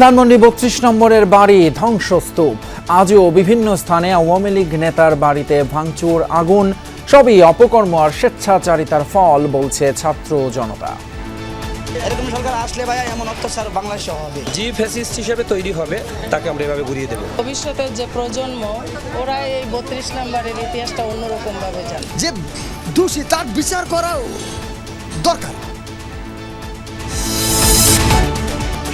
ধানমন্ডি বত্রিশ নম্বরের বাড়ি ধ্বংসস্তূপ। আজও বিভিন্ন স্থানে আওয়ামী লীগ নেতার বাড়িতে ভাঙচুর আগুন সবই অপকর্ম আর স্বেচ্ছাচারিতার ফল বলছে ছাত্র জনতা। এরকম সরকার আসলে ভাই এমন অত্যাচার বাংলাদেশে হবে। যে ফ্যাসিস্ট হিসেবে তৈরি হবে তাকে আমরা এভাবে ঘুরিয়ে দেবো। ভবিষ্যতের যে প্রজন্ম ওরা এই বত্রিশ নম্বরের ইতিহাসটা অন্যরকম ভাবে জানে। যে দোষী তার বিচার করাও দরকার।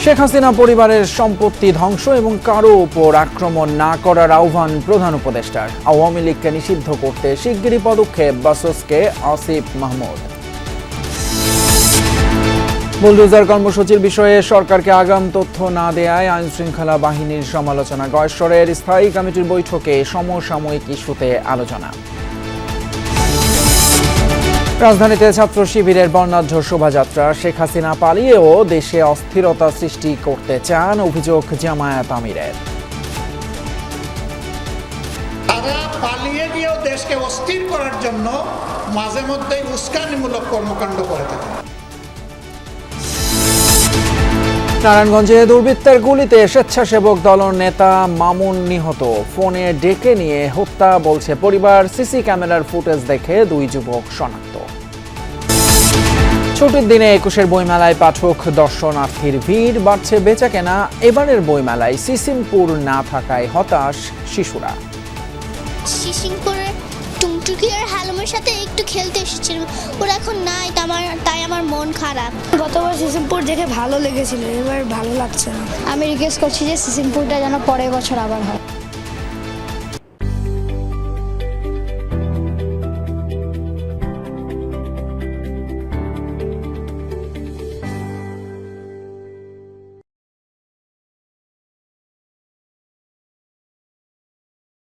শেখ হাসিনা পরিবারের সম্পত্তি ধ্বংস এবং কারও উপর আক্রমণ না করার আহ্বান প্রধান উপদেষ্টার। আওয়ামী লীগকে নিষিদ্ধ করতে শিগগিরই পদক্ষেপ বাসসকে আসিফ মাহমুদ। বুলডোজার কর্মসূচির বিষয়ে সরকারকে আগাম তথ্য না দেয়ায় আইন শৃঙ্খলা বাহিনীর সমালোচনা গয়েশ্বরের স্থায়ী কমিটির বৈঠকে সমসাময়িক ইস্যুতে আলোচনা। রাজধানীতে ছাত্র শিবিরের বর্ণাঢ্য শোভাযাত্রা। শেখ হাসিনা পালিয়েও দেশে অস্থিরতা সৃষ্টি করতে চান অভিযোগ জামায়াত আমিরের। তারা পালিয়ে গিয়েও দেশকে অস্থির করার জন্য মাঝে মধ্যেই উস্কানিমূলক কর্মকাণ্ড করে থাকে। নারায়ণগঞ্জে দুর্বৃত্তের গুলিতে স্বেচ্ছাসেবক দল নেতা মামুন নিহত। ফোনে ডেকে নিয়ে হত্যা বলছে পরিবার। সিসি ক্যামেরার ফুটেজ দেখে দুই যুবক শনাক্ত। ছুটির দিনে একুশের বইমেলায় পাঠক দর্শনার্থীর ভিড় বাড়ছে বেচা কেনা এবারের বইমেলায় সিসিমপুর না থাকায় হতাশ শিশুরা। শিশিংপুরে টুংটুকি আর হালুমের সাথে একটু খেলতে এসেছিলাম ওরা এখন নাই তা আমার তাই আমার মন খারাপ। গতবার সিসিমপুর দেখে ভালো লেগেছিল এবার ভালো লাগছে না। আমি রিকোয়েস্ট করছি যে সিসিমপুরটা যেন পরের বছর আবার হয়।